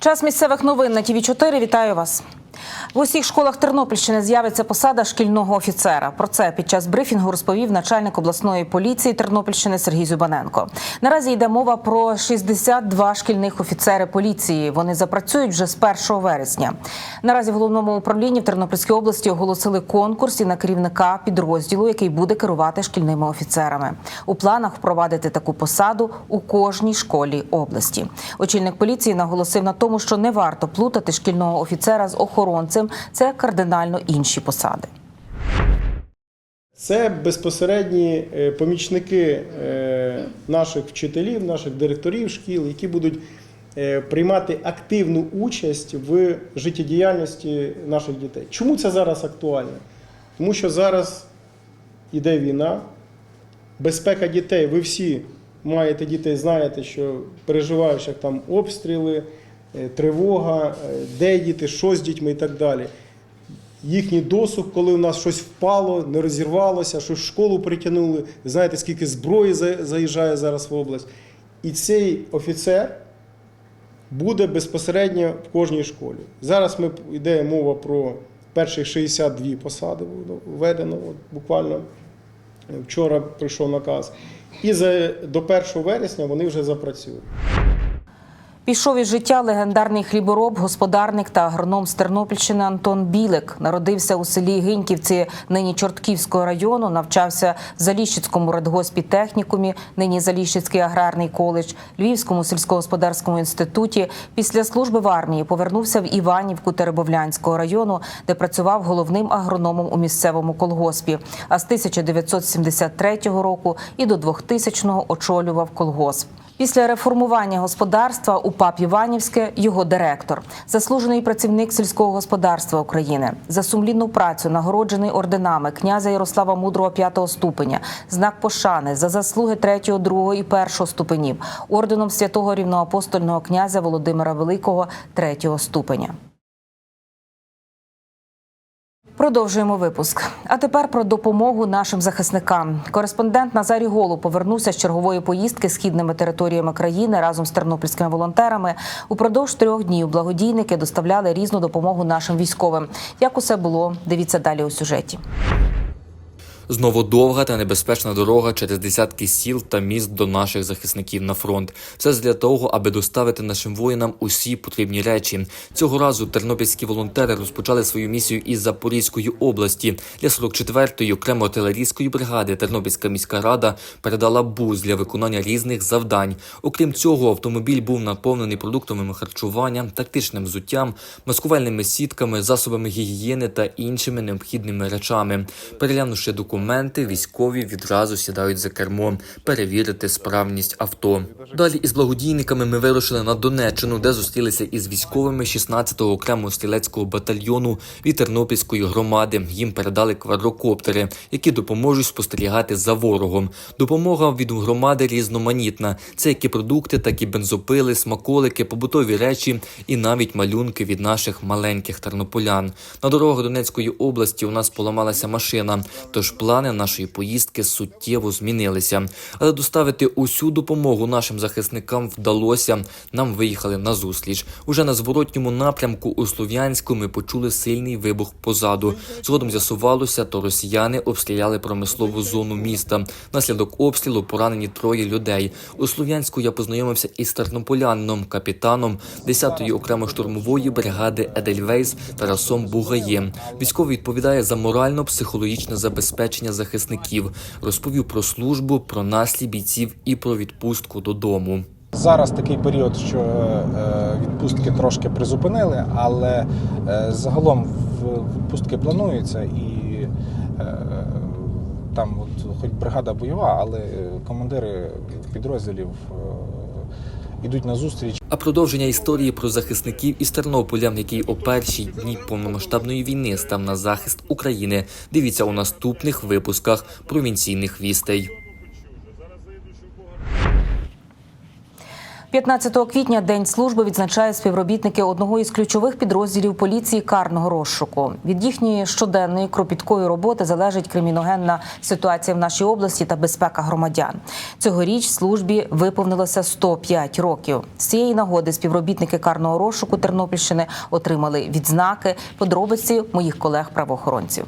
Час місцевих новин на ТВ 4 Вітаю вас. В усіх школах Тернопільщини з'явиться посада шкільного офіцера. Про це під час брифінгу розповів начальник обласної поліції Тернопільщини Сергій Зюбаненко. Наразі йде мова про 62 шкільних офіцери поліції. Вони запрацюють вже з 1 вересня. Наразі в головному управлінні в Тернопільській області оголосили конкурс і на керівника підрозділу, який буде керувати шкільними офіцерами. У планах впровадити таку посаду у кожній школі області. Очільник поліції наголосив на тому, що не варто плутати шкільного офіцера з охоронцем. Це кардинально інші посади. Це безпосередні е, помічники е, наших вчителів, наших директорів шкіл, які будуть е, приймати активну участь в життєдіяльності наших дітей. Чому це зараз актуально? Тому що зараз йде війна, безпека дітей. Ви всі маєте дітей, знаєте, що переживаєш, як там обстріли, тривога, е, де діти, що з дітьми і так далі їхній досуг, коли у нас щось впало, не розірвалося, щось в школу притягнули. Знаєте, скільки зброї заїжджає зараз в область. І цей офіцер буде безпосередньо в кожній школі. Зараз ми йде мова про перших 62 посади введено. От буквально вчора прийшов наказ. І за, до 1 вересня вони вже запрацюють. Пішов із життя легендарний хлібороб, господарник та агроном з Тернопільщини Антон Білик. Народився у селі Гиньківці, нині Чортківського району. Навчався в Заліщицькому радгоспі технікумі, нині Заліщицький аграрний коледж, Львівському сільськогосподарському інституті. Після служби в армії повернувся в Іванівку Теребовлянського району, де працював головним агрономом у місцевому колгоспі. А з 1973 року і до 2000-го очолював колгосп. Після реформування господарства у ПАП Іванівське його директор, заслужений працівник сільського господарства України, за сумлінну працю нагороджений орденами князя Ярослава Мудрого п'ятого ступеня, знак пошани за заслуги третього, другого і першого ступенів, орденом святого рівноапостольного князя Володимира Великого третього ступеня. Продовжуємо випуск. А тепер про допомогу нашим захисникам. Кореспондент Назарій Голу повернувся з чергової поїздки східними територіями країни разом з тернопільськими волонтерами. Упродовж трьох днів благодійники доставляли різну допомогу нашим військовим. Як усе було, дивіться далі у сюжеті. Знову довга та небезпечна дорога через десятки сіл та міст до наших захисників на фронт. Все для того, аби доставити нашим воїнам усі потрібні речі. Цього разу тернопільські волонтери розпочали свою місію із Запорізької області. Для 44-ї окремо артилерійської бригади Тернопільська міська рада передала бус для виконання різних завдань. Окрім цього, автомобіль був наповнений продуктами харчування, тактичним взуттям, маскувальними сітками, засобами гігієни та іншими необхідними речами. Переглянувши документи, військові відразу сідають за кермо, перевірити справність авто. Далі із благодійниками ми вирушили на Донеччину, де зустрілися із військовими 16-го окремого стрілецького батальйону від Тернопільської громади. Їм передали квадрокоптери, які допоможуть спостерігати за ворогом. Допомога від громади різноманітна. Це як і продукти, так і бензопили, смаколики, побутові речі і навіть малюнки від наших маленьких тернополян. На дорогах Донецької області у нас поламалася машина, тож плани нашої поїздки суттєво змінилися. Але доставити усю допомогу нашим захисникам вдалося. Нам виїхали на зустріч. Уже на зворотньому напрямку у Слов'янську ми почули сильний вибух позаду. Згодом з'ясувалося, то росіяни обстріляли промислову зону міста. Наслідок обстрілу поранені троє людей. У Слов'янську я познайомився із тернополянином, капітаном 10-ї окремо штурмової бригади Едельвейс Тарасом Бугаєм. Військовий відповідає за морально-психологічне забезпечення захисників. Розповів про службу, про наслій бійців і про відпустку додому. Зараз такий період, що е, відпустки трошки призупинили, але е, загалом відпустки плануються і е, там, от, хоч бригада бойова, але командири підрозділів е, йдуть на зустріч. А продовження історії про захисників із Тернополя, який о перші дні повномасштабної війни став на захист України. Дивіться у наступних випусках провінційних вістей. 15 квітня День служби відзначають співробітники одного із ключових підрозділів поліції карного розшуку. Від їхньої щоденної кропіткої роботи залежить криміногенна ситуація в нашій області та безпека громадян. Цьогоріч службі виповнилося 105 років. З цієї нагоди співробітники карного розшуку Тернопільщини отримали відзнаки. Подробиці моїх колег-правоохоронців.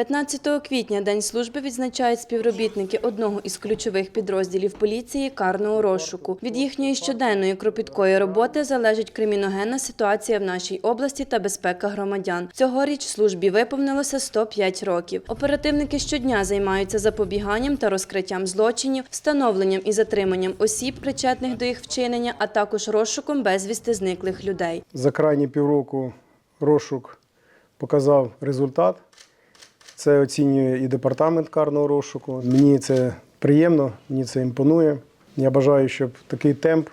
15 квітня День служби відзначають співробітники одного із ключових підрозділів поліції карного розшуку. Від їхньої щоденної кропіткої роботи залежить криміногенна ситуація в нашій області та безпека громадян. Цьогоріч службі виповнилося 105 років. Оперативники щодня займаються запобіганням та розкриттям злочинів, встановленням і затриманням осіб, причетних до їх вчинення, а також розшуком безвісти зниклих людей. За крайні півроку розшук показав результат. Це оцінює і департамент карного розшуку. Мені це приємно, мені це імпонує. Я бажаю, щоб такий темп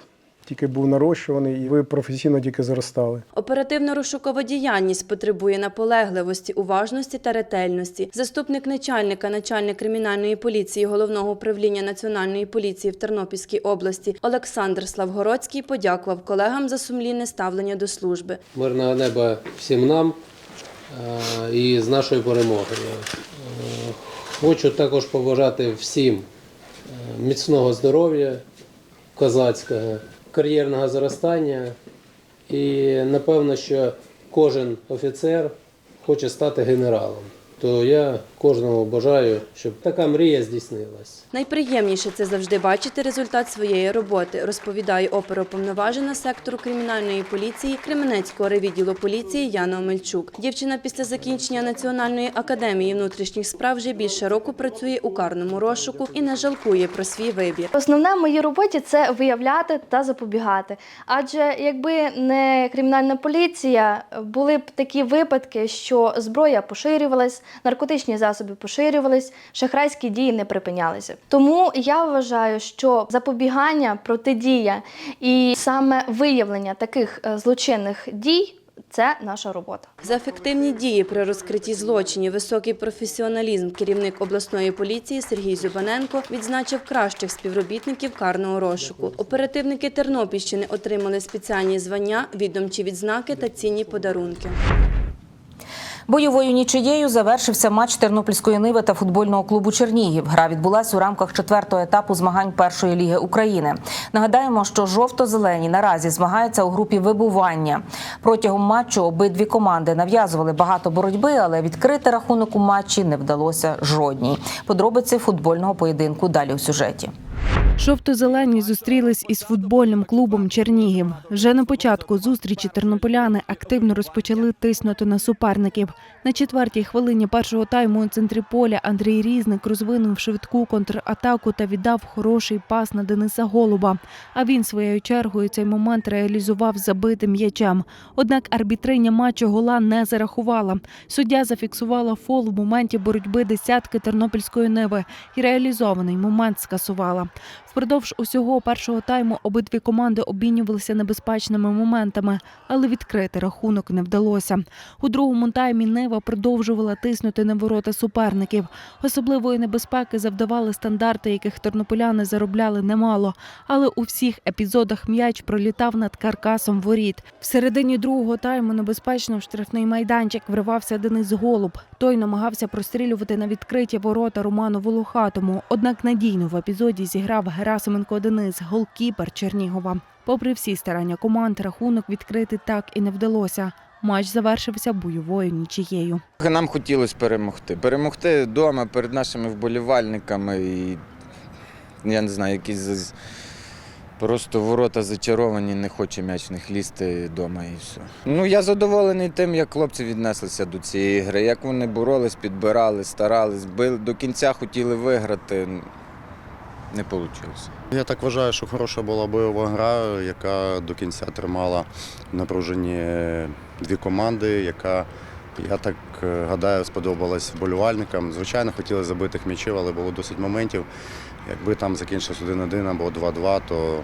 тільки був нарощуваний і ви професійно тільки зростали. Оперативно-розшукова діяльність потребує наполегливості, уважності та ретельності. Заступник начальника, начальник кримінальної поліції головного управління національної поліції в Тернопільській області Олександр Славгородський подякував колегам за сумлінне ставлення до служби. Мирного неба всім нам і з нашою перемогою. Е, Хочу також побажати всім е, міцного здоров'я козацького, кар'єрного зростання. І напевно, що кожен офіцер хоче стати генералом. То я кожному бажаю, щоб така мрія здійснилась. Найприємніше це завжди бачити результат своєї роботи, розповідає оперуповноважена сектору кримінальної поліції Кременецького ревідділу поліції Яна Омельчук. Дівчина після закінчення Національної академії внутрішніх справ вже більше року працює у карному розшуку і не жалкує про свій вибір. Основне в моїй роботі це виявляти та запобігати. Адже якби не кримінальна поліція, були б такі випадки, що зброя поширювалась, наркотичні засоби поширювались, шахрайські дії не припинялися. Тому я вважаю, що запобігання, протидія і саме виявлення таких е, злочинних дій це наша робота. За ефективні дії при розкритті злочинів, високий професіоналізм керівник обласної поліції Сергій Зюбаненко відзначив кращих співробітників карного розшуку. Оперативники Тернопільщини отримали спеціальні звання, відомчі відзнаки та цінні подарунки. Бойовою нічиєю завершився матч Тернопільської ниви та футбольного клубу Чернігів. Гра відбулась у рамках четвертого етапу змагань першої ліги України. Нагадаємо, що жовто-зелені наразі змагаються у групі вибування. Протягом матчу обидві команди нав'язували багато боротьби, але відкрити рахунок у матчі не вдалося жодній. Подробиці футбольного поєдинку далі у сюжеті. Жовто-зелені зустрілись із футбольним клубом Чернігів. Вже на початку зустрічі тернополяни активно розпочали тиснути на суперників. На четвертій хвилині першого тайму у центрі поля Андрій Різник розвинув швидку контратаку та віддав хороший пас на Дениса Голуба. А він своєю чергою цей момент реалізував забитим м'ячем. Однак арбітриня матчу гола не зарахувала. Суддя зафіксувала фол в моменті боротьби десятки тернопільської ниви і реалізований момент скасувала. Впродовж усього першого тайму обидві команди обмінювалися небезпечними моментами, але відкрити рахунок не вдалося. У другому таймі Нива продовжувала тиснути на ворота суперників. Особливої небезпеки завдавали стандарти, яких тернополяни заробляли немало. Але у всіх епізодах м'яч пролітав над каркасом воріт. В середині другого тайму небезпечно в штрафний майданчик вривався Денис Голуб. Той намагався прострілювати на відкриті ворота Роману Волохатому. Однак надійно в епізоді зіграв Герасименко Денис, голкіпер Чернігова. Попри всі старання команд, рахунок відкрити так і не вдалося. Матч завершився бойовою нічією. Нам хотілося перемогти. Перемогти вдома перед нашими вболівальниками і я не знаю, якісь просто ворота зачаровані, не хоче м'яч них лізти вдома і все. Ну я задоволений тим, як хлопці віднеслися до цієї гри, як вони боролись, підбирали, старались, били до кінця хотіли виграти. Не вийшло. Я так вважаю, що хороша була бойова гра, яка до кінця тримала в напруженні дві команди, яка, я так е, гадаю, сподобалась вболівальникам. Звичайно, хотіли забитих м'ячів, але було досить моментів. Якби там закінчилось 1-1 або 2-2, то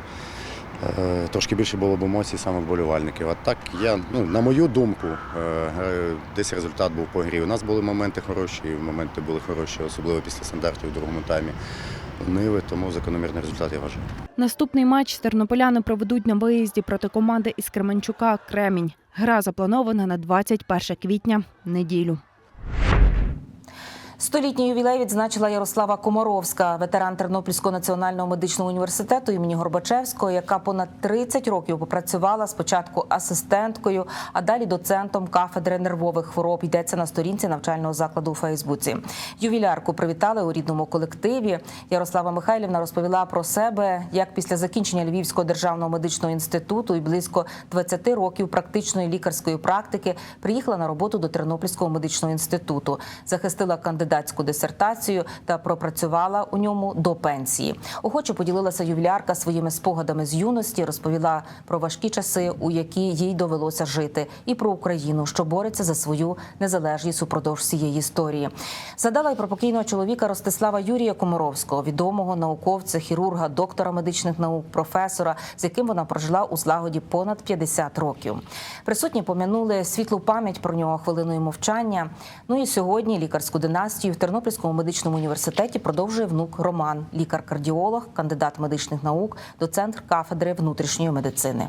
е, трошки більше було б емоцій саме вболівальників. А так, я, ну, на мою думку, е, е, десь результат був по грі. У нас були моменти хороші, і моменти були хороші, особливо після стандартів у другому таймі. Ниви, тому закономірний результат я вважаю. Наступний матч тернополяни проведуть на виїзді проти команди із Кременчука Кремінь. Гра запланована на 21 квітня неділю. Столітній ювілей відзначила Ярослава Комаровська, ветеран Тернопільського національного медичного університету імені Горбачевського, яка понад 30 років попрацювала спочатку асистенткою, а далі доцентом кафедри нервових хвороб. Йдеться на сторінці навчального закладу у Фейсбуці. Ювілярку привітали у рідному колективі. Ярослава Михайлівна розповіла про себе, як після закінчення Львівського державного медичного інституту і близько 20 років практичної лікарської практики приїхала на роботу до Тернопільського медичного інституту, захистила кандидатську дисертацію та пропрацювала у ньому до пенсії. Охоче поділилася ювілярка своїми спогадами з юності, розповіла про важкі часи, у які їй довелося жити, і про Україну, що бореться за свою незалежність упродовж всієї історії. Згадала й про покійного чоловіка Ростислава Юрія Комаровського, відомого науковця, хірурга, доктора медичних наук, професора, з яким вона прожила у злагоді понад 50 років. Присутні пом'янули світлу пам'ять про нього хвилиною мовчання. Ну і сьогодні лікарську династію в Тернопільському медичному університеті продовжує внук Роман, лікар-кардіолог, кандидат медичних наук, доцент кафедри внутрішньої медицини.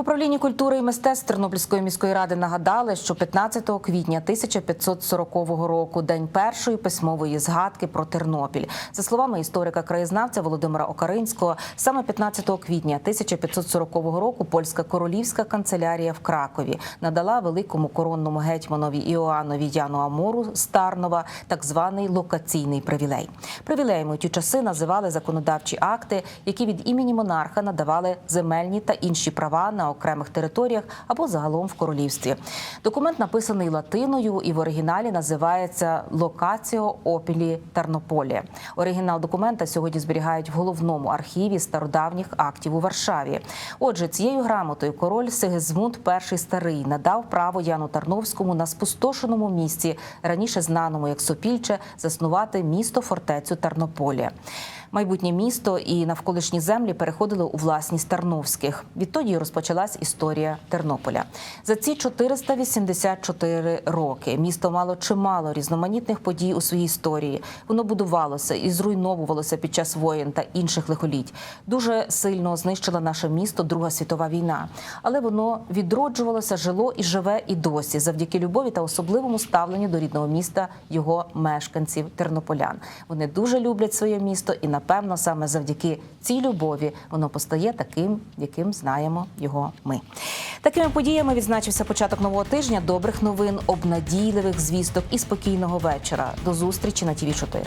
Управлінні культури і мистецтв Тернопільської міської ради нагадали, що 15 квітня 1540 року день першої письмової згадки про Тернопіль. За словами історика краєзнавця Володимира Окаринського, саме 15 квітня 1540 року польська королівська канцелярія в Кракові надала великому коронному гетьманові Іоаннові Яну Амору Старнова так званий локаційний привілей. Привілеями у ті часи називали законодавчі акти, які від імені монарха надавали земельні та інші права на окремих територіях або загалом в королівстві. Документ написаний латиною і в оригіналі називається Локаціо опілі Тарнополі. Оригінал документа сьогодні зберігають в головному архіві стародавніх актів у Варшаві. Отже, цією грамотою король Сигизмунд І старий надав право Яну Тарновському на спустошеному місці, раніше знаному як Сопільче, заснувати місто фортецю Тарнополі. Майбутнє місто і навколишні землі переходили у власність Тарновських. Відтоді розпочалась історія Тернополя. За ці 484 роки місто мало чимало різноманітних подій у своїй історії. Воно будувалося і зруйновувалося під час воєн та інших лихоліть. Дуже сильно знищила наше місто Друга світова війна, але воно відроджувалося, жило і живе і досі завдяки любові та особливому ставленню до рідного міста його мешканців тернополян. Вони дуже люблять своє місто, і напевно саме завдяки цій любові воно постає таким, яким знаємо його ми. Такими подіями відзначився початок нового тижня. Добрих новин, обнадійливих звісток і спокійного вечора. До зустрічі на ТІВІ 4